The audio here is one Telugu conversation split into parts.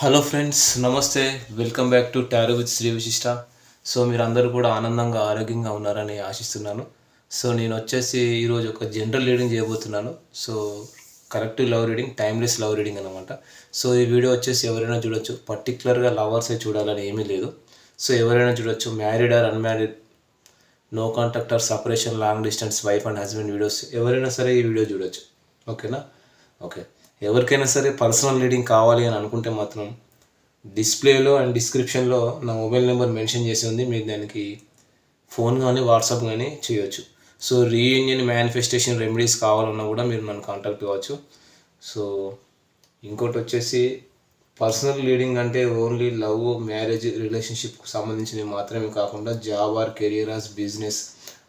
హలో ఫ్రెండ్స్ నమస్తే. Welcome back to tarot with Shri Vishishta so మీరు అందరూ కూడా ఆనందంగా ఆరోగ్యంగా ఉన్నారని ఆశిస్తున్నాను. సో నేను వచ్చేసి ఈరోజు ఒక జనరల్ రీడింగ్ చేయబోతున్నాను. So correct love reading timeless love reading అనమాట సో ఈ వీడియో వచ్చేసి ఎవరైనా చూడొచ్చు. పర్టికులర్గా లవర్సే చూడాలని ఏమీ లేదు. సో ఎవరైనా చూడొచ్చు. Married or unmarried no contact or separation long distance wife and husband videos ఎవరైనా సరే ఈ వీడియో చూడొచ్చు. ఓకేనా ఓకే ఎవరికైనా సరే పర్సనల్ రీడింగ్ కావాలి అని అనుకుంటే మాత్రం డిస్ప్లేలో అండ్ డిస్క్రిప్షన్లో నా మొబైల్ నెంబర్ మెన్షన్ చేసి ఉంది. మీరు దానికి ఫోన్ కానీ వాట్సాప్ కానీ చేయొచ్చు. సో రీయూనియన్ మేనిఫెస్టేషన్ రెమెడీస్ కావాలన్నా కూడా మీరు నన్ను కాంటాక్ట్ కావచ్చు. సో ఇంకోటి వచ్చేసి పర్సనల్ లీడింగ్ అంటే ఓన్లీ లవ్ మ్యారేజ్ రిలేషన్షిప్కి సంబంధించినవి మాత్రమే కాకుండా job or career as business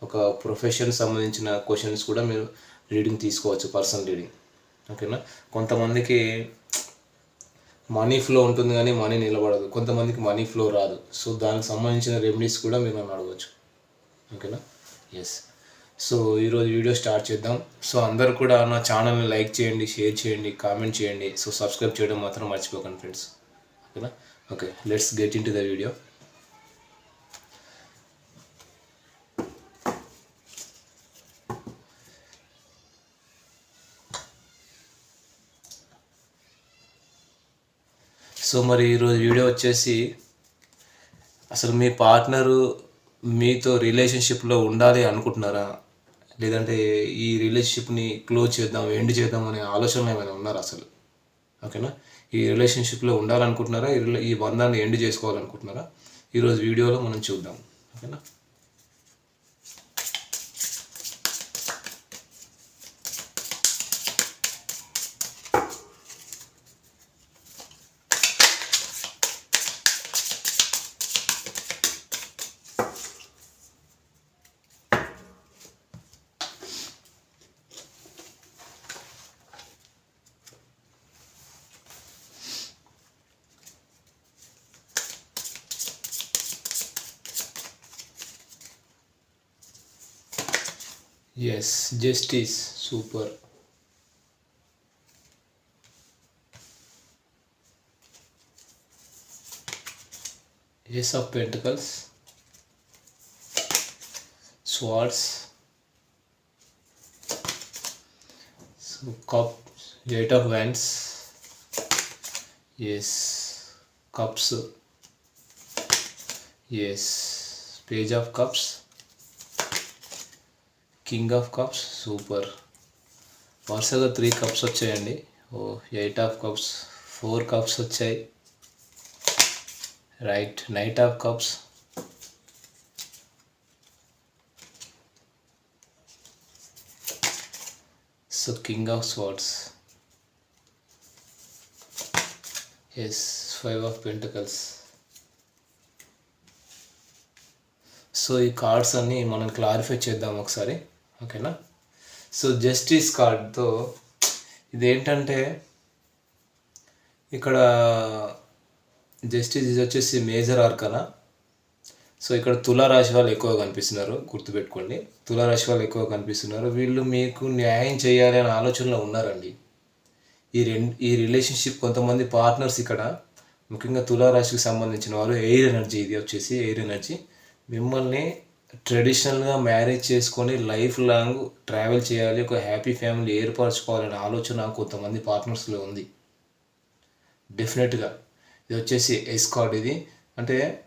ఒక ప్రొఫెషన్ సంబంధించిన క్వశ్చన్స్ కూడా మీరు రీడింగ్ తీసుకోవచ్చు పర్సనల్ రీడింగ్. ఓకేనా? కొంతమందికి మనీ ఫ్లో ఉంటుంది కానీ మనీ నిలబడదు. కొంతమందికి మనీ ఫ్లో రాదు. సో దానికి సంబంధించిన రెమెడీస్ కూడా మీరు నన్ను అడగవచ్చు ఓకేనా? ఎస్ సో ఈరోజు వీడియో స్టార్ట్ చేద్దాం. సో అందరు కూడా నా ఛానల్ని లైక్ చేయండి షేర్ చేయండి కామెంట్ చేయండి. సో సబ్స్క్రైబ్ చేయడం మాత్రం మర్చిపోకండి ఫ్రెండ్స్. ఓకేనా? Okay let's get into the video so మరి ఈరోజు వీడియో వచ్చేసి అసలు మీ పార్ట్నరు మీతో రిలేషన్షిప్లో ఉండాలి అనుకుంటున్నారా? లేదంటే ఈ రిలేషన్షిప్ని క్లోజ్ చేద్దాం ఎండ్ చేద్దాం అనే ఆలోచనలు ఏమైనా ఉన్నారా అసలు? ఓకేనా? ఈ రిలేషన్షిప్లో ఉండాలనుకుంటున్నారా? ఈ రిలే- ఈ బంధాన్ని ఎండ్ చేసుకోవాలనుకుంటున్నారా? ఈరోజు వీడియోలో మనం చూద్దాం. ఓకేనా? Yes, justice, super. Ace of Pentacles, Swords, so Cup, Eight of Wands, yes, Cups, yes, Page of Cups, king of cups super వరుసగా త్రీ కప్స్ వచ్చాయండి. ఓ eight of cups four cups వచ్చాయి. Right knight of cups so king of swords yes five of pentacles so ఈ కార్డ్స్ అన్నీ మనం క్లారిఫై చేద్దాం ఒకసారి. ఓకేనా? సో జస్టిస్ కార్డ్తో ఇదేంటంటే ఇక్కడ జస్టిస్ ఇది వచ్చేసి మేజర్ ఆర్కనా? సో ఇక్కడ తులారాశి వాళ్ళు ఎక్కువ కనిపిస్తున్నారు గుర్తుపెట్టుకోండి. తులారాశి వాళ్ళు ఎక్కువ కనిపిస్తున్నారు. వీళ్ళు మీకు న్యాయం చేయాలి అనే ఆలోచనలో ఉన్నారండి. ఈ రెండు ఈ రిలేషన్షిప్ కొంతమంది పార్ట్నర్స్ ఇక్కడ ముఖ్యంగా తులారాశికి సంబంధించిన వారు ఎయిర్ ఎనర్జీ ఇది వచ్చేసి ఎయిర్ ఎనర్జీ. మిమ్మల్ని ట్రెడిషనల్గా మ్యారేజ్ చేసుకొని లైఫ్ లాంగ్ ట్రావెల్ చేయాలి ఒక హ్యాపీ ఫ్యామిలీ ఏర్పరచుకోవాలనే ఆలోచన కొంతమంది పార్ట్నర్స్లో ఉంది. డెఫినెట్గా. ఇది వచ్చేసి ఎస్కాడ్ ఇది. అంటే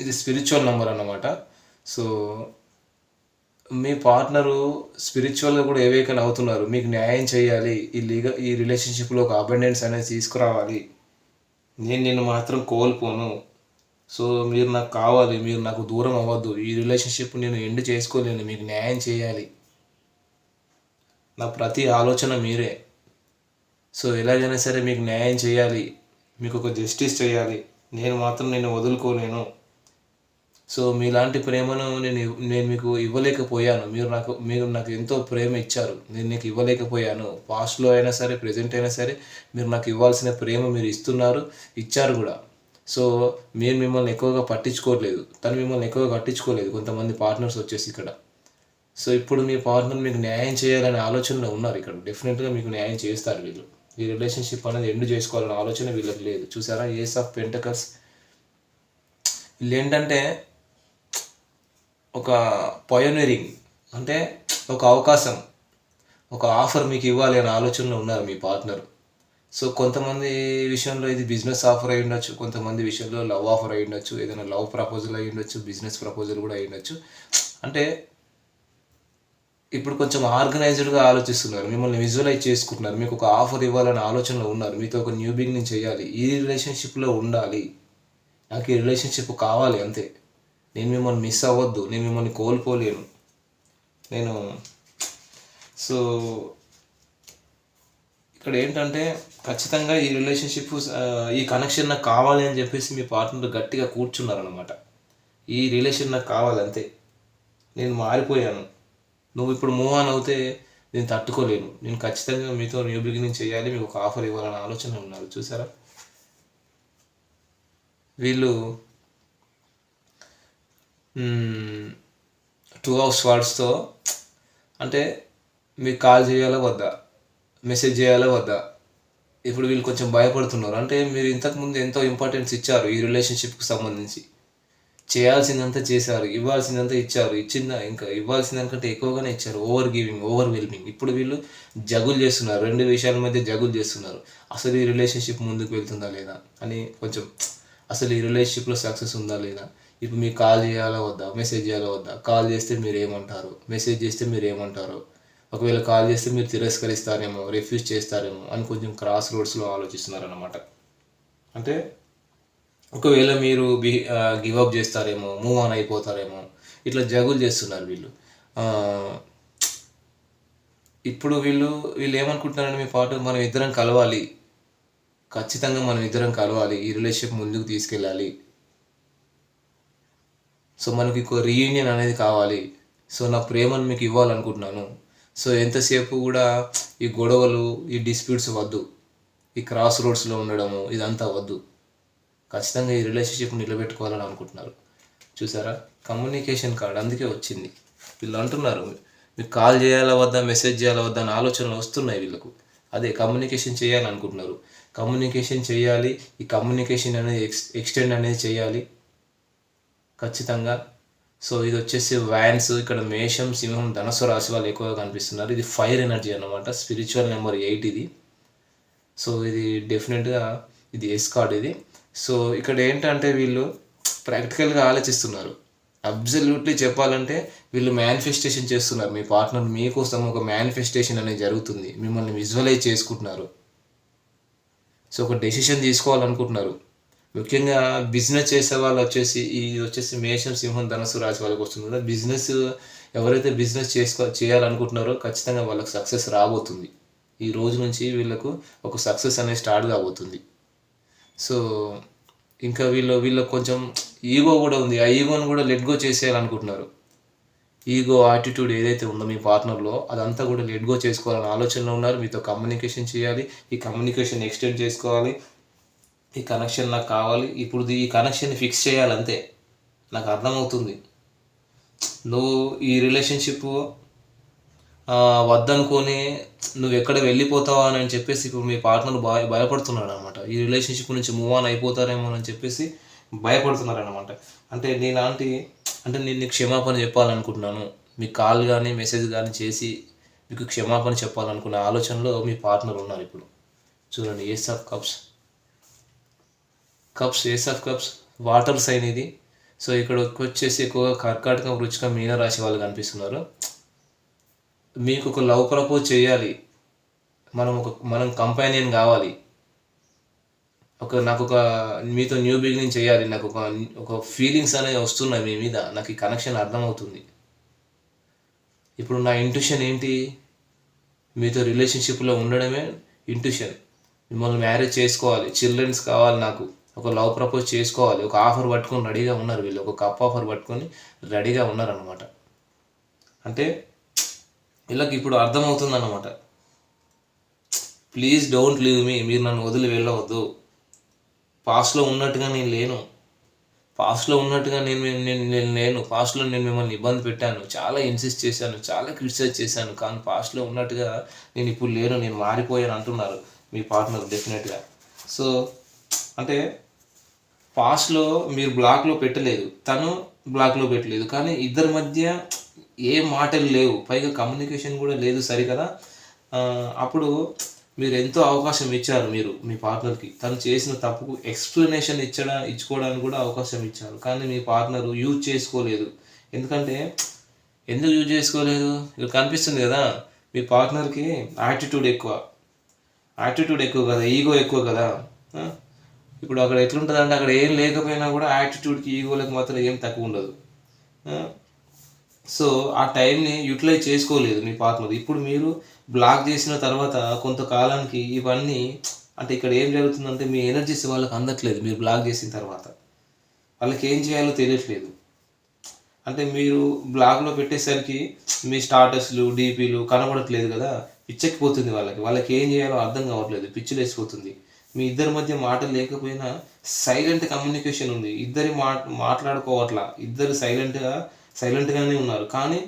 ఇది స్పిరిచువల్ నెంబర్ అన్నమాట. సో మీ పార్ట్నరు స్పిరిచువల్గా కూడా ఏవేకన్ అవుతున్నారు? మీకు న్యాయం చేయాలి. ఈ లీగ ఈ రిలేషన్షిప్లో ఒక అబెండెన్స్ అనేది తీసుకురావాలి. నేను నిన్ను మాత్రం కోల్పోను. సో మీరు నాకు కావాలి మీరు నాకు దూరం అవ్వద్దు. ఈ రిలేషన్షిప్ నేను ఎండ్ చేసుకోలేను మీకు న్యాయం చేయాలి. నా ప్రతి ఆలోచన మీరే. సో ఎలాగైనా సరే మీకు న్యాయం చేయాలి మీకు ఒక జస్టిస్ చేయాలి. నేను మాత్రం నేను వదులుకోలేను. సో మీలాంటి ప్రేమను నేను నేను మీకు ఇవ్వలేకపోయాను. మీరు నాకు మీరు నాకు ఎంతో ప్రేమ ఇచ్చారు. నేను నీకు ఇవ్వలేకపోయాను. పాస్ట్లో అయినా సరే ప్రజెంట్ అయినా సరే మీరు నాకు ఇవ్వాల్సిన ప్రేమ మీరు ఇస్తున్నారు ఇచ్చారు కూడా. సో మీరు మిమ్మల్ని ఎక్కువగా పట్టించుకోవట్లేదు. తను మిమ్మల్ని ఎక్కువగా పట్టించుకోలేదు. కొంతమంది పార్ట్నర్స్ వచ్చేసి ఇక్కడ. సో ఇప్పుడు మీ పార్ట్నర్ మీకు న్యాయం చేయాలనే ఆలోచనలో ఉన్నారు ఇక్కడ. డెఫినెట్గా మీకు న్యాయం చేస్తారు వీళ్ళు. ఈ రిలేషన్షిప్ అనేది ఎండ్ చేసుకోవాలనే ఆలోచన వీళ్ళకి లేదు. చూసారా? ఏస్ ఆఫ్ పెంటకల్స్ వీళ్ళు ఏంటంటే ఒక పయోనరింగ్ అంటే ఒక అవకాశం ఒక ఆఫర్ మీకు ఇవ్వాలి అనే ఆలోచనలో ఉన్నారు మీ పార్ట్నర్ సో కొంతమంది విషయంలో ఇది బిజినెస్ ఆఫర్ అయి ఉండొచ్చు కొంతమంది విషయంలో లవ్ ఆఫర్ అయి ఉండొచ్చు ఏదైనా లవ్ ప్రపోజల్ అయి ఉండొచ్చు బిజినెస్ ప్రపోజల్ కూడా అయి ఉండొచ్చు. అంటే ఇప్పుడు కొంచెం ఆర్గనైజ్డ్గా ఆలోచిస్తున్నారు మిమ్మల్ని విజువలైజ్ చేసుకుంటున్నారు మీకు ఒక ఆఫర్ ఇవ్వాలనే ఆలోచనలో ఉన్నారు మీతో ఒక న్యూ బిగినింగ్ చేయాలి ఈ రిలేషన్షిప్లో ఉండాలి నాకు ఈ రిలేషన్షిప్ కావాలి అంతే. నేను మిమ్మల్ని మిస్ అవ్వద్దు నేను మిమ్మల్ని కోల్పోలేను. నేను సో ఇక్కడ ఏంటంటే ఖచ్చితంగా ఈ రిలేషన్షిప్ ఈ కనెక్షన్ నాకు కావాలి అని చెప్పేసి మీ పార్ట్నర్ గట్టిగా కూర్చున్నారనమాట ఈ రిలేషన్ నాకు కావాలి అంతే. నేను మారిపోయాను. నువ్వు ఇప్పుడు మూవ్ ఆన్ అవుతే నేను తట్టుకోలేను. నేను ఖచ్చితంగా మీతో న్యూ బిగినింగ్ చేయాలి మీకు ఒక ఆఫర్ ఇవ్వాలనే ఆలోచన ఉన్నారు. చూసారా? వీళ్ళు టూ అవర్స్ వార్డ్స్తో అంటే మీకు కాల్ చేయాలా వద్దా? మెసేజ్ చేయాలా వద్దా? ఇప్పుడు వీళ్ళు కొంచెం భయపడుతున్నారు. అంటే మీరు ఇంతకుముందు ఎంతో ఇంపార్టెన్స్ ఇచ్చారు ఈ రిలేషన్షిప్కి సంబంధించి. చేయాల్సిందంతా చేశారు ఇవ్వాల్సిందంతా ఇచ్చారు ఇచ్చిందా ఇంకా ఇవ్వాల్సిందానికంటే ఎక్కువగానే ఇచ్చారు. ఓవర్ గివింగ్ ఓవర్ వెల్మింగ్ ఇప్పుడు వీళ్ళు జగులు చేస్తున్నారు. రెండు విషయాల మధ్య జగులు చేస్తున్నారు. అసలు ఈ రిలేషన్షిప్ ముందుకు వెళ్తుందా లేదా అని కొంచెం అసలు ఈ రిలేషన్షిప్లో సక్సెస్ ఉందా లేదా? ఇప్పుడు మీకు కాల్ చేయాలా వద్దా? మెసేజ్ చేయాలా వద్దా? కాల్ చేస్తే మీరు ఏమంటారు? మెసేజ్ చేస్తే మీరు ఏమంటారు? ఒకవేళ కాల్ చేస్తే మీరు తిరస్కరిస్తారేమో రిఫ్యూజ్ చేస్తారేమో అని కొంచెం క్రాస్ రోడ్స్లో ఆలోచిస్తున్నారు అనమాట అంటే ఒకవేళ మీరు బి గివ్ అప్ చేస్తారేమో మూవ్ ఆన్ అయిపోతారేమో ఇట్లా జగులు చేస్తున్నారు వీళ్ళు. ఇప్పుడు వీళ్ళు వీళ్ళు ఏమనుకుంటున్నారంటే మీ పాటు మనం ఇద్దరం కలవాలి. ఖచ్చితంగా మనం ఇద్దరం కలవాలి. ఈ రిలేషన్షిప్ ముందుకు తీసుకెళ్ళాలి. సో మనకి ఇంకో రీయూనియన్ అనేది కావాలి. సో నా ప్రేమను మీకు ఇవ్వాలనుకుంటున్నాను. సో ఎంతసేపు కూడా ఈ గొడవలు ఈ డిస్ప్యూట్స్ వద్దు. ఈ క్రాస్ రోడ్స్లో ఉండడము ఇదంతా వద్దు. ఖచ్చితంగా ఈ రిలేషన్షిప్ నిలబెట్టుకోవాలని అనుకుంటున్నారు. చూసారా? కమ్యూనికేషన్ కార్డ్ అందుకే వచ్చింది. వీళ్ళు అంటున్నారు మీకు కాల్ చేయాలా వద్దా మెసేజ్ చేయాలా వద్దా అని ఆలోచనలు వస్తున్నాయి వీళ్ళకు. అదే కమ్యూనికేషన్ చేయాలనుకుంటున్నారు కమ్యూనికేషన్ చేయాలి ఈ కమ్యూనికేషన్ అనేది ఎక్స్ ఎక్స్టెండ్ అనేది చేయాలి. ఖచ్చితంగా సో ఇది వచ్చేసి వ్యాన్స్ ఇక్కడ మేషం సింహం ధనస్సు రాశి వాళ్ళు ఎక్కువగా కనిపిస్తున్నారు. ఇది ఫైర్ ఎనర్జీ అన్నమాట స్పిరిచువల్ నెంబర్ ఎయిట్ ఇది. సో ఇది డెఫినెట్గా ఇది ఎస్ కార్డ్ ఇది. సో ఇక్కడ ఏంటంటే వీళ్ళు ప్రాక్టికల్గా ఆలోచిస్తున్నారు. అబ్జల్యూట్లీ చెప్పాలంటే వీళ్ళు మేనిఫెస్టేషన్ చేస్తున్నారు. మీ పార్ట్నర్ మీకోసం ఒక మేనిఫెస్టేషన్ అనేది జరుగుతుంది. మిమ్మల్ని విజువలైజ్ చేసుకుంటున్నారు. సో ఒక డెసిషన్ తీసుకోవాలనుకుంటున్నారు. ముఖ్యంగా బిజినెస్ చేసే వాళ్ళు వచ్చేసి ఇది వచ్చేసి మేషం సింహం ధనస్సు రాశి వాళ్ళకి వస్తుంది కదా. బిజినెస్ ఎవరైతే బిజినెస్ చేసుకో చేయాలనుకుంటున్నారో ఖచ్చితంగా వాళ్ళకి సక్సెస్ రాబోతుంది. ఈ రోజు నుంచి వీళ్ళకు ఒక సక్సెస్ అనేది స్టార్ట్ కాబోతుంది. సో ఇంకా వీళ్ళు వీళ్ళకి కొంచెం ఈగో కూడా ఉంది. ఆ ఈగోని కూడా లెట్ గో చేసేయాలనుకుంటున్నారు. ఈగో యాటిట్యూడ్ ఏదైతే ఉందో మీ పార్ట్నర్లో అదంతా కూడా లెట్ గో చేసుకోవాలని ఆలోచనలో ఉన్నారు. మీతో కమ్యూనికేషన్ చేయాలి. ఈ కమ్యూనికేషన్ ఎక్స్టెండ్ చేసుకోవాలి. ఈ కనెక్షన్ నాకు కావాలి. ఇప్పుడు ఈ కనెక్షన్ ఫిక్స్ చేయాలంతే నాకు అర్థమవుతుంది. నువ్వు ఈ రిలేషన్షిప్ వద్దనుకొని నువ్వు ఎక్కడ వెళ్ళిపోతావా అని చెప్పేసి ఇప్పుడు మీ పార్ట్నర్ భయ భయపడుతున్నాడు అనమాట ఈ రిలేషన్షిప్ నుంచి మూవ్ ఆన్ అయిపోతారేమో అని చెప్పేసి భయపడుతున్నారు అనమాట అంటే నీలాంటి అంటే నేను క్షమాపణ చెప్పాలనుకుంటున్నాను. మీ కాల్ కానీ మెసేజ్ కానీ చేసి మీకు క్షమాపణ చెప్పాలనుకునే ఆలోచనలో మీ పార్ట్నర్ ఉన్నారు ఇప్పుడు. చూడండి ace of cups. Cups ace of cups water sign ఇది. సో ఇక్కడ వచ్చేసి ఎక్కువగా కర్కాటకం రుచికం మీన రాశి వాళ్ళు కనిపిస్తున్నారు. మీకు ఒక లవ్ ప్రపోజ్ చేయాలి. మనం ఒక మనం కంపానియన్ కావాలి. ఒక నాకు ఒక మీతో న్యూ బిగినింగ్ చేయాలి. నాకు ఒక ఒక ఫీలింగ్స్ అనేవి వస్తున్నాయి మీ మీద. నాకు ఈ కనెక్షన్ అర్థమవుతుంది. ఇప్పుడు నా ఇంట్యూషన్ ఏంటి? మీతో రిలేషన్షిప్లో ఉండడమే ఇంట్యూషన్ మిమ్మల్ని మ్యారేజ్ చేసుకోవాలి. చిల్డ్రన్స్ కావాలి నాకు. ఒక లవ్ ప్రపోజ్ చేసుకోవాలి. ఒక ఆఫర్ పట్టుకొని రెడీగా ఉన్నారు వీళ్ళు. ఒక కప్ ఆఫర్ పట్టుకొని రెడీగా ఉన్నారనమాట అంటే వీళ్ళకి ఇప్పుడు అర్థమవుతుంది అనమాట ప్లీజ్ డోంట్ లీవ్ మీ మీరు నన్ను వదిలి వెళ్ళవద్దు. పాస్ట్లో ఉన్నట్టుగా నేను లేను. పాస్ట్లో ఉన్నట్టుగా నేను నేను నేను- నేను లేను. పాస్ట్లో నేను మిమ్మల్ని ఇబ్బంది పెట్టాను. చాలా ఇన్సిస్ట్ చేశాను. చాలా క్రిటిసైజ్ చేశాను. కానీ పాస్ట్లో ఉన్నట్టుగా నేను ఇప్పుడు లేను. నేను మారిపోయాను అంటున్నారు మీ పార్ట్నర్ డెఫినెట్గా సో అంటే పాస్ట్లో మీరు బ్లాక్లో పెట్టలేదు. తను బ్లాక్లో పెట్టలేదు. కానీ ఇద్దరి మధ్య ఏ మాటలు లేవు. పైగా కమ్యూనికేషన్ కూడా లేదు సరికదా? అప్పుడు మీరు ఎంతో అవకాశం ఇచ్చారు మీరు మీ పార్ట్నర్కి తను చేసిన తప్పుకు ఎక్స్ప్లెనేషన్ ఇచ్చడా ఇచ్చుకోవడానికి కూడా అవకాశం ఇచ్చారు. కానీ మీ పార్ట్నర్ యూజ్ చేసుకోలేదు. ఎందుకంటే ఎందుకు యూజ్ చేసుకోలేదు? ఇక్కడ కనిపిస్తుంది కదా మీ పార్ట్నర్కి యాటిట్యూడ్ ఎక్కువ. యాటిట్యూడ్ ఎక్కువ కదా ఈగో ఎక్కువ కదా. ఇప్పుడు అక్కడ ఎట్లుంటుంది అంటే అక్కడ ఏం లేకపోయినా కూడా యాటిట్యూడ్కి ఈగోలకు మాత్రం ఏం తక్కువ ఉండదు. సో ఆ టైంని యూటిలైజ్ చేసుకోలేదు మీ పార్ట్నర్ ఇప్పుడు మీరు బ్లాక్ చేసిన తర్వాత కొంతకాలానికి ఇవన్నీ అంటే ఇక్కడ ఏం జరుగుతుందంటే మీ ఎనర్జీస్ వాళ్ళకి అందట్లేదు మీరు బ్లాక్ చేసిన తర్వాత. వాళ్ళకి ఏం చేయాలో తెలియట్లేదు. అంటే మీరు బ్లాగ్లో పెట్టేసరికి మీ స్టాటస్లు డీపీలు కనబడట్లేదు కదా? పిచ్చెక్కిపోతుంది వాళ్ళకి. వాళ్ళకి ఏం చేయాలో అర్థం కావట్లేదు. పిచ్చిలు వేసిపోతుంది మీ ఇద్దరి మధ్య మాటలు లేకపోయినా సైలెంట్ కమ్యూనికేషన్ ఉంది. ఇద్దరి మా మాట్లాడుకోవట్లా. ఇద్దరు సైలెంట్గా సైలెంట్గానే ఉన్నారు. కానీ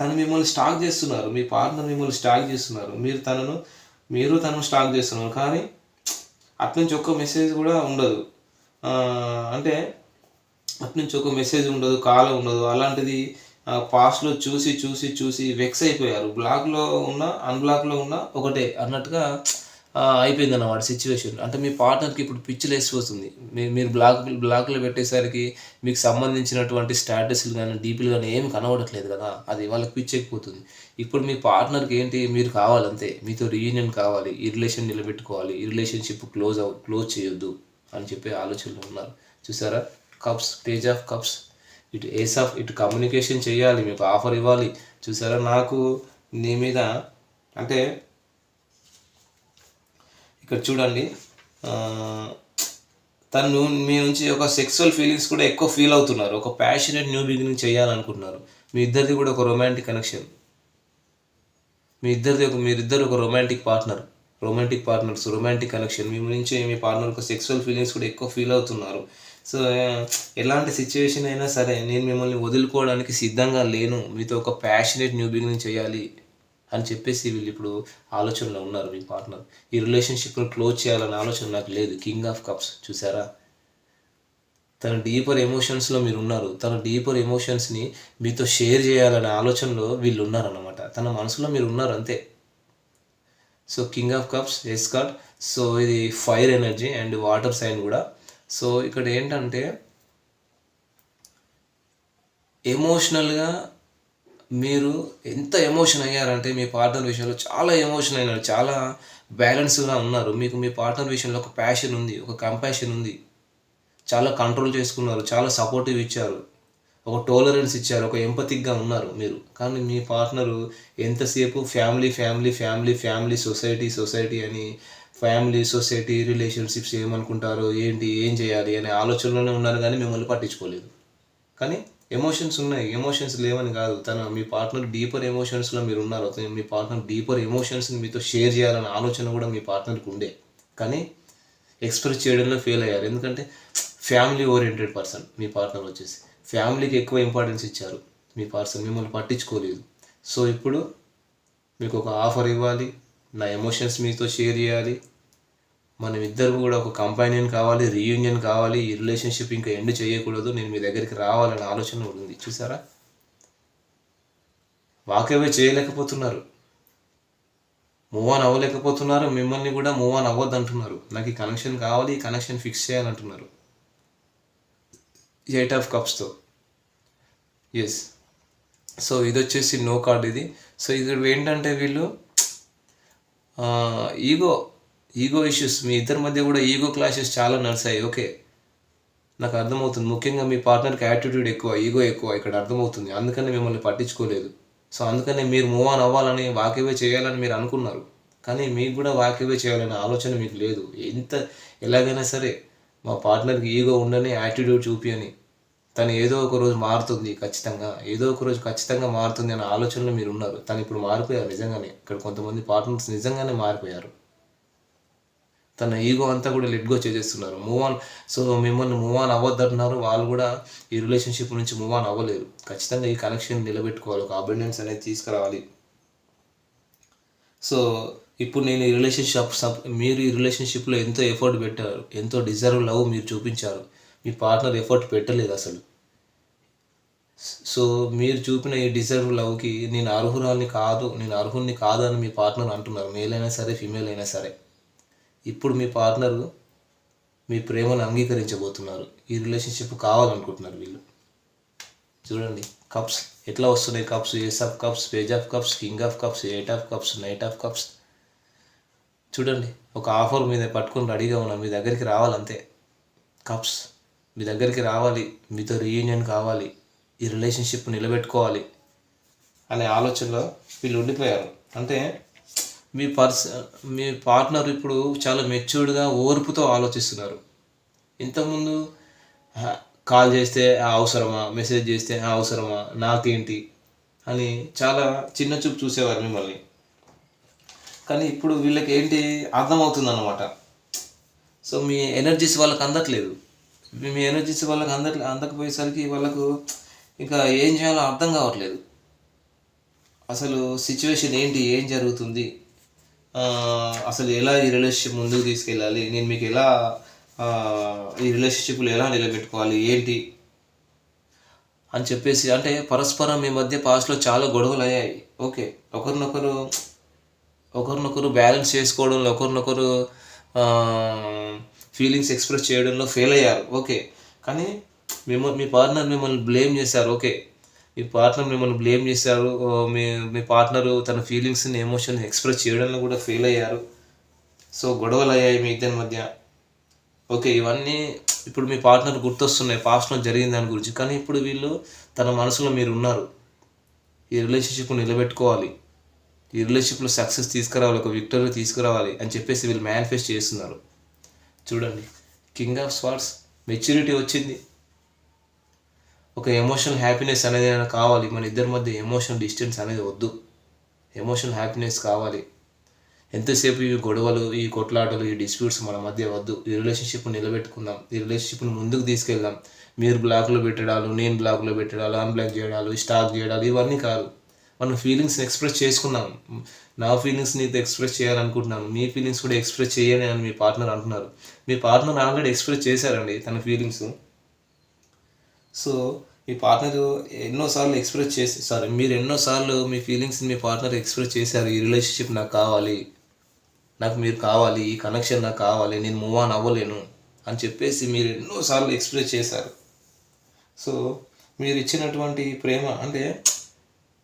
తను మిమ్మల్ని స్టాక్ చేస్తున్నారు. మీ పార్ట్నర్ మిమ్మల్ని స్టాక్ చేస్తున్నారు. మీరు తనను మీరు తనను స్టాక్ చేస్తున్నారు. కానీ అట్నుంచి ఒక్క మెసేజ్ కూడా ఉండదు. అంటే అట్నుంచి ఒక మెసేజ్ ఉండదు కాల్ ఉండదు. అలాంటిది పాస్ట్లో చూసి చూసి చూసి వెక్స్ అయిపోయారు. బ్లాక్లో ఉన్న అన్బ్లాక్లో ఉన్న ఒకటే. అన్నట్టుగా అయిపోయింది అన్నమాట సిచ్యువేషన్ అంటే మీ పార్ట్నర్కి ఇప్పుడు పిచ్చి లేసిపోతుంది మీరు మీరు బ్లాక్ బ్లాక్లో పెట్టేసరికి మీకు సంబంధించినటువంటి స్టాటస్లు కానీ డీపీలు కానీ ఏమి కనబడట్లేదు కదా. అది వాళ్ళకి పిచ్చి ఎక్కిపోతుంది ఇప్పుడు మీ పార్ట్నర్కి ఏంటి? మీరు కావాలంతే. మీతో రీయూనియన్ కావాలి. ఈ రిలేషన్ నిలబెట్టుకోవాలి. ఈ రిలేషన్షిప్ క్లోజ్ అవ క్లోజ్ చేయొద్దు అని చెప్పే ఆలోచనలు ఉన్నారు. చూసారా? కప్స్ పేజ్ ఆఫ్ కప్స్ ఇటు ఏస్ ఆఫ్ ఇటు కమ్యూనికేషన్ చేయాలి. మీకు ఆఫర్ ఇవ్వాలి. చూసారా? నాకు నీ మీద అంటే ఇక్కడ చూడండి. తను మీ నుంచి ఒక సెక్సువల్ ఫీలింగ్స్ కూడా ఎక్కువ ఫీల్ అవుతున్నారు. ఒక ప్యాషనెట్ న్యూ బిగినింగ్ చేయాలనుకుంటున్నారు. మీ ఇద్దరిది కూడా ఒక రొమాంటిక్ కనెక్షన్ మీ ఇద్దరిది ఒక మీరిద్దరు ఒక romantic partner romantic partners romantic connection మీ నుంచి మీ పార్ట్నర్ ఒక సెక్సువల్ ఫీలింగ్స్ కూడా ఎక్కువ ఫీల్ అవుతున్నారు. సో ఎలాంటి సిచ్యువేషన్ అయినా సరే నేను మిమ్మల్ని వదులుకోవడానికి సిద్ధంగా లేను. మీతో ఒక ప్యాషనేట్ న్యూ బిగినింగ్ చేయాలి. అని చెప్పేసి వీళ్ళు ఇప్పుడు ఆలోచనలో ఉన్నారు మీ పార్ట్నర్ ఈ రిలేషన్షిప్ను క్లోజ్ చేయాలనే ఆలోచన నాకు లేదు. కింగ్ ఆఫ్ కప్స్ చూసారా? తన డీపర్ ఎమోషన్స్లో మీరు ఉన్నారు. తన డీపర్ ఎమోషన్స్ని మీతో షేర్ చేయాలనే ఆలోచనలో వీళ్ళు ఉన్నారన్నమాట. తన మనసులో మీరు ఉన్నారు అంతే. So king of cups ace card so ఇది fire energy and water sign కూడా. సో ఇక్కడ ఏంటంటే ఎమోషనల్గా మీరు ఎంత ఎమోషన్ అయ్యారంటే మీ పార్ట్నర్ విషయంలో చాలా ఎమోషన్ అయినారు చాలా బ్యాలెన్స్గా ఉన్నారు. మీకు మీ పార్ట్నర్ విషయంలో ఒక ప్యాషన్ ఉంది ఒక కంపాషన్ ఉంది. చాలా కంట్రోల్ చేసుకున్నారు చాలా సపోర్టివ్ ఇచ్చారు. ఒక టోలరెన్స్ ఇచ్చారు ఒక ఎంపతిక్గా ఉన్నారు మీరు. కానీ మీ పార్ట్నరు ఎంతసేపు family family family family society society అని ఫ్యామిలీ సొసైటీ రిలేషన్షిప్స్ ఏమనుకుంటారు ఏంటి ఏం చేయాలి అనే ఆలోచనలోనే ఉన్నారు కానీ మిమ్మల్ని పట్టించుకోలేదు. కానీ ఎమోషన్స్ ఉన్నాయి. ఎమోషన్స్ లేవని కాదు. తన మీ పార్ట్నర్ డీపర్ ఎమోషన్స్లో మీరు ఉన్నారు. మీ పార్ట్నర్ డీపర్ ఎమోషన్స్ని మీతో షేర్ చేయాలనే ఆలోచన కూడా మీ పార్ట్నర్కి ఉండే. కానీ ఎక్స్ప్రెస్ చేయడంలో ఫెయిల్ అయ్యారు. ఎందుకంటే ఫ్యామిలీ ఓరియంటెడ్ పర్సన్ మీ పార్ట్నర్ వచ్చేసి. ఫ్యామిలీకి ఎక్కువ ఇంపార్టెన్స్ ఇచ్చారు మీ పర్సన్. మిమ్మల్ని పట్టించుకోలేదు. సో ఇప్పుడు మీకు ఒక ఆఫర్ ఇవ్వాలి. నా ఎమోషన్స్ మీతో షేర్ చేయాలి. మనం ఇద్దరు కూడా ఒక కంపానియన్ కావాలి రీయూనియన్ కావాలి ఈ రిలేషన్షిప్ ఇంకా ఎండ్ చేయకూడదు. నేను మీ దగ్గరికి రావాలనే ఆలోచన ఉంది. చూసారా? వాకవే చేయలేకపోతున్నారు. మూవ్ ఆన్ అవ్వలేకపోతున్నారు. మిమ్మల్ని కూడా మూవ్ ఆన్ అవ్వద్దు అంటున్నారు నాకు ఈ కనెక్షన్ కావాలి ఈ కనెక్షన్ ఫిక్స్ చేయాలంటున్నారు. ఎయిట్ ఆఫ్ కప్స్తో ఎస్ సో ఇది వచ్చేసి నో కార్డ్ ఇది. సో ఇక్కడ ఏంటంటే వీళ్ళు ఈగో ఈగో ఇష్యూస్ మీ ఇద్దరి మధ్య కూడా ఈగో క్లాషెస్ చాలా నడిచాయి. ఓకే నాకు అర్థమవుతుంది. ముఖ్యంగా మీ పార్ట్నర్కి యాటిట్యూడ్ ఎక్కువ ఈగో ఎక్కువ ఇక్కడ అర్థమవుతుంది. అందుకని మిమ్మల్ని పట్టించుకోలేదు. సో అందుకనే మీరు మూవ్ ఆన్ అవ్వాలని వాకివే చేయాలని మీరు అనుకున్నారు. కానీ మీకు కూడా వాకివే చేయాలనే ఆలోచన మీకు లేదు. ఎంత ఎలాగైనా సరే మా పార్ట్నర్కి ఈగో ఉండని యాటిట్యూడ్ చూపియని తను ఏదో ఒక రోజు మారుతుంది ఖచ్చితంగా ఏదో ఒక రోజు ఖచ్చితంగా మారుతుంది అనే ఆలోచనలో మీరు ఉన్నారు. తను ఇప్పుడు మారిపోయారు నిజంగానే. ఇక్కడ కొంతమంది పార్ట్నర్స్ నిజంగానే మారిపోయారు. తన ఈగో అంతా కూడా లెట్గో చేసేస్తున్నారు. మూవ్ ఆన్ సో మిమ్మల్ని మూవ్ ఆన్ అవ్వద్దంటున్నారు వాళ్ళు కూడా ఈ రిలేషన్షిప్ నుంచి మూవ్ ఆన్ అవ్వలేరు. ఖచ్చితంగా ఈ కనెక్షన్ నిలబెట్టుకోవాలి. ఒక అబెండెన్స్ అనేది తీసుకురావాలి. సో ఇప్పుడు నేను ఈ రిలేషన్షిప్ మీరు ఈ రిలేషన్షిప్లో ఎంతో ఎఫర్ట్ పెట్టారు. ఎంతో డిజర్వ్ లవ్ మీరు చూపించారు. మీ పార్ట్నర్ ఎఫర్ట్ పెట్టలేదు అసలు. సో మీరు చూపిన ఈ డిజర్వ్ లవ్కి నేను అర్హురాల్ని కాదు నేను అర్హుల్ని కాదు అని మీ పార్ట్నర్ అంటున్నారు. మేల్ అయినా సరే ఫీమేల్ అయినా సరే. ఇప్పుడు మీ పార్ట్నర్ మీ ప్రేమను అంగీకరించబోతున్నారు. ఈ రిలేషన్షిప్ కావాలనుకుంటున్నారు వీళ్ళు. చూడండి కప్స్ ఎట్లా వస్తున్నాయి cups? Ace of cups page of cups king of cups eight of cups knight of cups చూడండి ఒక ఆఫర్ మీద పట్టుకుని రెడీగా ఉన్నాం మీ దగ్గరికి రావాలంతే. కప్స్ మీ దగ్గరికి రావాలి. మీతో రీయూనియన్ కావాలి. ఈ రిలేషన్షిప్ నిలబెట్టుకోవాలి. అనే ఆలోచనలో వీళ్ళు ఉండిపోయారు. అంటే మీ పర్స్ మీ పార్ట్నర్ ఇప్పుడు చాలా మెచ్యూర్డ్గా ఓర్పుతో ఆలోచిస్తున్నారు. ఇంతకుముందు కాల్ చేస్తే "ఆ, అవసరమా? మెసేజ్ చేస్తే అవసరమా? నాకేంటి? అని చాలా చిన్న చూపు చూసేవారు మిమ్మల్ని. కానీ ఇప్పుడు వీళ్ళకి ఏంటి అర్థమవుతుంది అనమాట సో మీ ఎనర్జీస్ వాళ్ళకి అందట్లేదు. మీ ఎనర్జీస్ వాళ్ళకి అందట్లే అందకపోయేసరికి వాళ్ళకు ఇంకా ఏం చేయాలో అర్థం కావట్లేదు. అసలు సిచ్యువేషన్ ఏంటి? ఏం జరుగుతుంది? అసలు ఎలా ఈ రిలేషన్షిప్ ముందుకు తీసుకెళ్ళాలి? నేను మీకు ఎలా ఈ రిలేషన్షిప్లు ఎలా నిలబెట్టుకోవాలి? ఏంటి? అని చెప్పేసి అంటే పరస్పరం మీ మధ్య పాస్ట్లో చాలా గొడవలు అయ్యాయి. ఓకే. ఒకరినొకరు ఒకరినొకరు బ్యాలెన్స్ చేసుకోవడంలో ఒకరినొకరు ఫీలింగ్స్ ఎక్స్ప్రెస్ చేయడంలో ఫెయిల్ అయ్యారు. ఓకే. కానీ మిమ్మల్ని మీ పార్ట్నర్ మిమ్మల్ని బ్లేమ్ చేశారు. ఓకే. మీ పార్ట్నర్ మిమ్మల్ని బ్లేమ్ చేశారు. మీ మీ పార్ట్నర్ తన ఫీలింగ్స్ని ఎమోషన్ ఎక్స్ప్రెస్ చేయడంలో కూడా ఫెయిల్ అయ్యారు. సో గొడవలు అయ్యాయి మీ ఇద్దరి మధ్య. ఓకే ఇవన్నీ ఇప్పుడు మీ పార్ట్నర్ గుర్తొస్తున్నాయి. పాస్ట్లో జరిగిన దాని గురించి. కానీ ఇప్పుడు వీళ్ళు తన మనసులో మీరు ఉన్నారు. ఈ రిలేషన్షిప్ నిలబెట్టుకోవాలి. ఈ రిలేషన్షిప్లో సక్సెస్ తీసుకురావాలి. ఒక విక్టరీ తీసుకురావాలి అని చెప్పేసి వీళ్ళు మేనిఫెస్ట్ చేస్తున్నారు. చూడండి. కింగ్ ఆఫ్ స్వార్ట్స్ మెచ్యూరిటీ వచ్చింది. ఒక ఎమోషనల్ హ్యాపీనెస్ అనేది అయినా కావాలి? మన ఇద్దరి మధ్య ఎమోషనల్ డిస్టెన్స్ అనేది వద్దు. ఎమోషనల్ హ్యాపీనెస్ కావాలి. ఎంతసేపు ఈ గొడవలు ఈ కొట్లాటలు ఈ డిస్ప్యూట్స్ మన మధ్య వద్దు. ఈ రిలేషన్షిప్ని నిలబెట్టుకుందాం. ఈ రిలేషన్షిప్ని ముందుకు తీసుకెళ్దాం. మీరు బ్లాక్లో పెట్టడాలు నేను బ్లాక్లో పెట్టడాలు అన్బ్లాక్ చేయడాలు స్టాక్ చేయడాలు ఇవన్నీ కాదు. మనం ఫీలింగ్స్ని ఎక్స్ప్రెస్ చేసుకున్నాం. నా ఫీలింగ్స్ నీతో ఎక్స్ప్రెస్ చేయాలనుకుంటున్నాను. మీ ఫీలింగ్స్ కూడా ఎక్స్ప్రెస్ చేయని అని మీ పార్ట్నర్ అంటున్నారు. మీ పార్ట్నర్ ఆల్రెడీ ఎక్స్ప్రెస్ చేశారండి తన ఫీలింగ్స్ సో మీ పార్ట్నర్ ఎన్నోసార్లు ఎక్స్ప్రెస్ చేసి సారీ మీరు ఎన్నోసార్లు మీ ఫీలింగ్స్ని మీ పార్ట్నర్ ఎక్స్ప్రెస్ చేశారు ఈ రిలేషన్షిప్ నాకు కావాలి నాకు మీరు కావాలి ఈ కనెక్షన్ నాకు కావాలి నేను మూవ్ ఆన్ అవ్వలేను అని చెప్పేసి మీరు ఎన్నోసార్లు ఎక్స్ప్రెస్ చేశారు. సో మీరు ఇచ్చినటువంటి ప్రేమ అంటే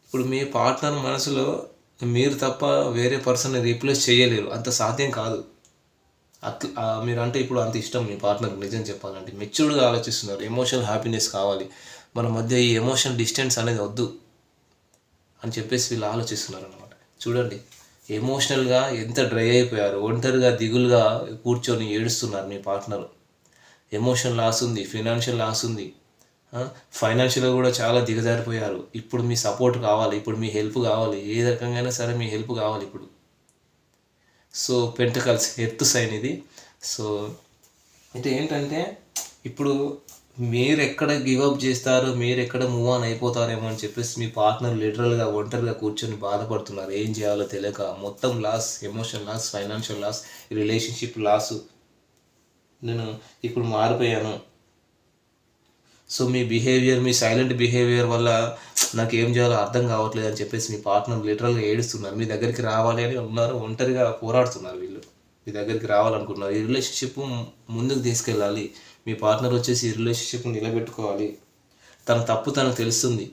ఇప్పుడు మీ పార్ట్నర్ మనసులో మీరు తప్ప వేరే పర్సన్ రీప్లేస్ చేయలేరు అంత సాధ్యం కాదు. అట్లా మీరు అంటే ఇప్పుడు అంత ఇష్టం మీ పార్ట్నర్ నిజం చెప్పాలంటే. మెచ్యూర్డ్గా ఆలోచిస్తున్నారు. ఎమోషనల్ హ్యాపీనెస్ కావాలి. మన మధ్య ఈ ఎమోషనల్ డిస్టెన్స్ అనేది వద్దు అని చెప్పేసి వీళ్ళు ఆలోచిస్తున్నారు అనమాట చూడండి ఎమోషనల్గా ఎంత డ్రై అయిపోయారు ఒంటరిగా దిగులుగా కూర్చొని ఏడుస్తున్నారు మీ పార్ట్నర్. ఎమోషన్ లాస్ ఉంది ఫినాన్షియల్ లాస్ ఉంది. ఫైనాన్షియల్గా కూడా చాలా దిగజారిపోయారు. ఇప్పుడు మీ సపోర్ట్ కావాలి ఇప్పుడు మీ హెల్ప్ కావాలి ఏ రకంగా సరే మీ హెల్ప్ కావాలి ఇప్పుడు. సో పెంటకల్స్ ఎర్త్ సైన్ ఇది. సో అయితే ఏంటంటే ఇప్పుడు మీరు ఎక్కడ గివ్ అప్ చేస్తారో మీరు ఎక్కడ మూవ్ ఆన్ అయిపోతారేమో అని చెప్పేసి మీ పార్ట్నర్ లిటరల్గా ఒంటరిగా కూర్చొని బాధపడుతున్నారు. ఏం చేయాలో తెలియక మొత్తం loss emotion loss financial loss relationship loss. నేను ఇప్పుడు మారిపోయాను. సో మీ బిహేవియర్ మీ సైలెంట్ బిహేవియర్ వల్ల నాకు ఏం చేయాలో అర్థం కావట్లేదు అని చెప్పేసి మీ పార్ట్నర్ లిటరల్గా ఏడుస్తున్నారు. మీ దగ్గరికి రావాలి అని ఉన్నారు ఒంటరిగా పోరాడుతున్నారు వీళ్ళు. మీ దగ్గరికి రావాలనుకుంటున్నారు. ఈ రిలేషన్షిప్ ముందుకు తీసుకెళ్ళాలి. మీ పార్ట్నర్ వచ్చేసి ఈ రిలేషన్షిప్ నిలబెట్టుకోవాలి. తన తప్పు తనకు తెలుస్తుంది.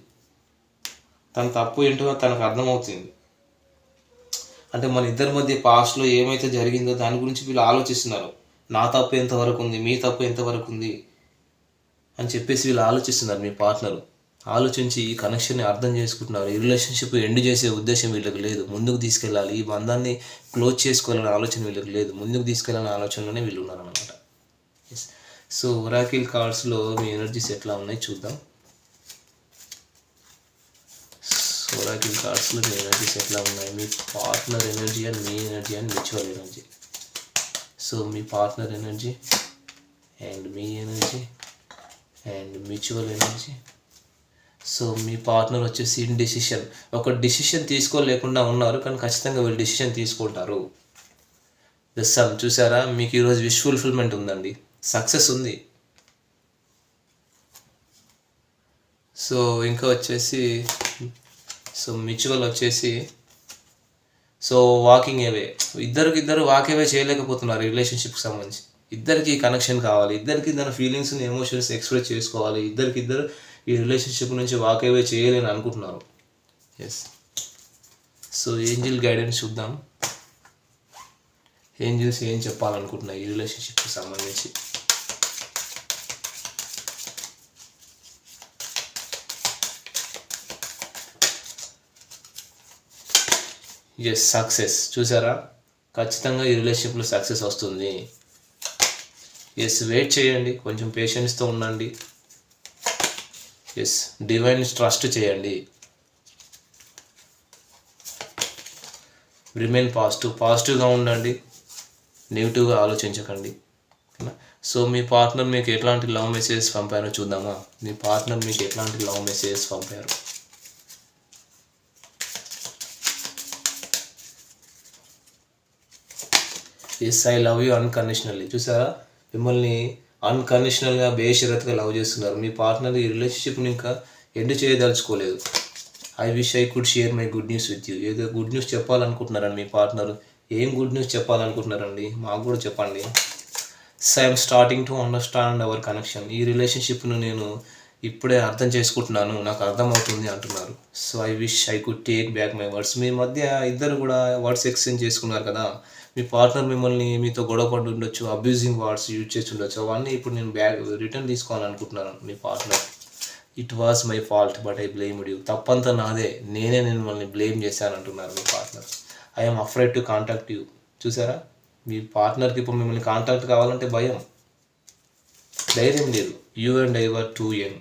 తన తప్పు ఏంటో తనకు అర్థమవుతుంది. అంటే మన ఇద్దరి మధ్య పాస్ట్లో ఏమైతే జరిగిందో దాని గురించి వీళ్ళు ఆలోచిస్తున్నారు. నా తప్పు ఎంతవరకు ఉంది? మీ తప్పు ఎంతవరకు ఉంది? అని చెప్పేసి వీళ్ళు ఆలోచిస్తున్నారు మీ పార్ట్నరు. ఆలోచించి ఈ కనెక్షన్ని అర్థం చేసుకుంటున్నారు. ఈ రిలేషన్షిప్ ఎండ్ చేసే ఉద్దేశం వీళ్ళకి లేదు. ముందుకు తీసుకెళ్ళాలి. ఈ బంధాన్ని క్లోజ్ చేసుకోవాలనే ఆలోచన వీళ్ళకి లేదు. ముందుకు తీసుకెళ్ళాలనే ఆలోచనలోనే వీళ్ళు ఉన్నారనమాట సో ఒరాకిల్ కార్డ్స్లో మీ ఎనర్జీస్ ఎట్లా ఉన్నాయి చూద్దాం. ఒరాకిల్ కార్డ్స్లో మీ ఎనర్జీస్ ఎట్లా ఉన్నాయి? మీ partner energy and me energy and mutual energy so me partner energy and me energy and mutual energy. So me partner వచ్చేసి ఇన్ డిసిషన్. ఒక డిసిషన్ తీసుకోలేకుండా ఉన్నారు కానీ ఖచ్చితంగా వీళ్ళు డిసిషన్ తీసుకుంటారు. ద సమ్ చూసారా? మీకు ఈరోజు విష్ ఫుల్ఫిల్మెంట్ ఉందండి. సక్సెస్ ఉంది. సో ఇంకా వచ్చేసి సో మ్యూచువల్ వచ్చేసి సో వాకింగ్ ఏవే ఇద్దరికి ఇద్దరు వాక్ ఏవే చేయలేకపోతున్నారు రిలేషన్షిప్కి సంబంధించి. ఇద్దరికి కనెక్షన్ కావాలి ఇద్దరికి తన ఫీలింగ్స్ని ఎమోషన్స్ ఎక్స్ప్రెస్ చేసుకోవాలి ఇద్దరికి ఇద్దరు ఈ రిలేషన్షిప్ నుంచి వాక్ అవే చేయలేని అనుకుంటున్నారు. ఎస్ సో ఏంజిల్ గైడెన్స్ చూద్దాం. ఏంజిల్స్ ఏం చెప్పాలనుకుంటున్నాయి ఈ రిలేషన్షిప్కి సంబంధించి? ఎస్ సక్సెస్ చూసారా? ఖచ్చితంగా ఈ రిలేషన్షిప్లో సక్సెస్ వస్తుంది. ఎస్ వెయిట్ చేయండి. కొంచెం పేషెన్స్తో ఉండండి. ఎస్ డివైన్ ట్రస్ట్ చేయండి. రిమైన్ పాజిటివ్ పాజిటివ్గా ఉండండి. నెగిటివ్గా ఆలోచించకండి. సో మీ పార్ట్నర్ మీకు ఎట్లాంటి లవ్ మెసేజెస్ పంపారో చూద్దామా? మీ పార్ట్నర్ మీకు ఎట్లాంటి లవ్ మెసేజెస్ పంపారు? Yes I love you unconditionally చూసారా? మిమ్మల్ని అన్కండిషనల్గా బేషరత్గా లవ్ చేస్తున్నారు. మీ పార్ట్నర్ ఈ రిలేషన్షిప్ని ఇంకా end చేయదలుచుకోలేదు. I wish I could share my good news with you ఏదో గుడ్ న్యూస్ చెప్పాలనుకుంటున్నారండి మీ పార్ట్నర్ ఏం గుడ్ న్యూస్ చెప్పాలనుకుంటున్నారండి? మాకు కూడా చెప్పండి. So I'm starting to understand our connection ఈ రిలేషన్షిప్ను నేను ఇప్పుడే అర్థం చేసుకుంటున్నాను. నాకు అర్థమవుతుంది అంటున్నారు. So I wish I could take back my words మీ మధ్య ఇద్దరు కూడా వర్డ్స్ ఎక్స్చేంజ్ చేసుకున్నారు కదా. మీ పార్ట్నర్ మిమ్మల్ని మీతో గొడవ పడి ఉండొచ్చు అబ్యూజింగ్ వర్డ్స్ యూజ్ చేసి ఉండొచ్చు అవన్నీ ఇప్పుడు నేను బ్యాక్ రిటర్న్ తీసుకోవాలనుకుంటున్నాను మీ partner it was my fault but I blame you తప్పంతా నాదే. నేనే నేను మిమ్మల్ని బ్లేమ్ చేశాను అంటున్నారు మీ partner I'm afraid to contact you చూసారా? మీ పార్ట్నర్కి ఇప్పుడు మిమ్మల్ని కాంటాక్ట్ కావాలంటే భయం. ధైర్యం లేదు. You and I were too young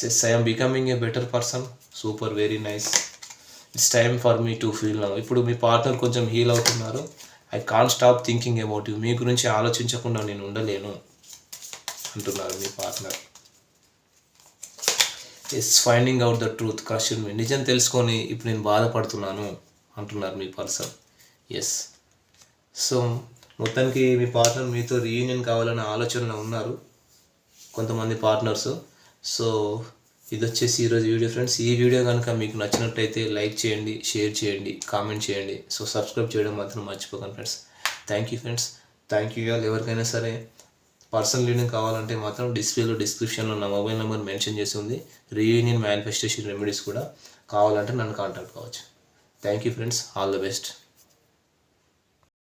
says I'm becoming a better person super very nice it's time for me to feel now ఇప్పుడు మీ పార్ట్నర్ కొంచెం హీల్ అవుతున్నారు. I can stop thinking about you మీ గురించి ఆలోచించకుండా నేను ఉండలేను అంటున్నారు మీ partner yes finding out the truth క్రషన్ మీ నిజం తెలుసుకొని ఇప్పుడు నేను బాధపడుతున్నాను అంటున్నారు మీ పర్సన్ ఎస్ సో మొత్తానికి మీ పార్ట్నర్ మీతో రీయూనియన్ కావాలనే ఆలోచనలో ఉన్నారు కొంతమంది పార్ట్నర్స్ సో ఇది వచ్చేసి ఈరోజు వీడియో ఫ్రెండ్స్. ఈ వీడియో కనుక మీకు నచ్చినట్టయితే లైక్ చేయండి షేర్ చేయండి కామెంట్ చేయండి. సో సబ్స్క్రైబ్ చేయడం మాత్రం మర్చిపోకండి friends. Thank you friends. Thank you all. ఎవరికైనా సరే పర్సనల్ రీడింగ్ కావాలంటే మాత్రం డిస్ప్లేలో డిస్క్రిప్షన్లో నా మొబైల్ నెంబర్ మెన్షన్ చేసి ఉంది. రీయూనియన్ మేనిఫెస్టేషన్ రెమెడీస్ కూడా కావాలంటే నన్ను కాంటాక్ట్ కావచ్చు. Thank you friends. All the best.